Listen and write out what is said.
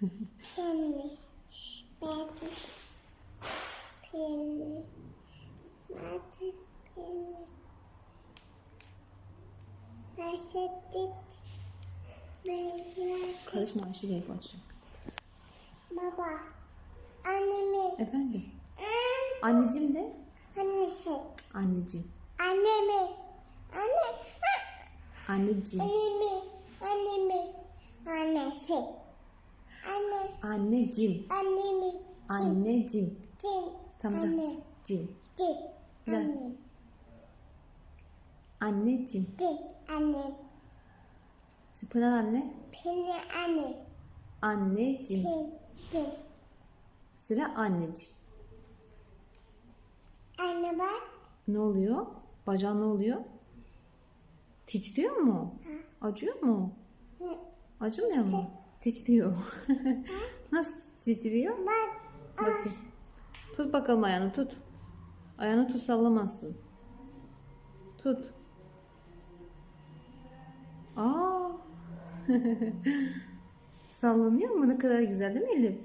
Pembe. Pembe. Pembe. Pembe. Pembe. Karışma Ayşe gel başlayalım. Baba. Annemi. Efendim. Anneciğim de. Annesi. Anneciğim. Annemi. Anne. Anneciğim. Annemi. Annemi. Annesi. Anne. Anneciğim. Annemi. Anneciğim. Cim. Tamam. Anne. Cim. Cim. Güzel. Annem. Anneciğim. Cim. Annem. Pınar anne. Pini anne. Anneciğim. Pin. Cim. Sıra anneciğim. Anne bak. Ne oluyor? Bacağın ne oluyor? Titriyor mu? Acıyor mu? Acımıyor mu? Titriyor. Nasıl titriyor? Bak. Bakayım. Tut bakalım ayağını tut. Ayağını tut sallamazsın. Tut. Aa. Sallanıyor mu? Ne kadar güzel değil mi Elif?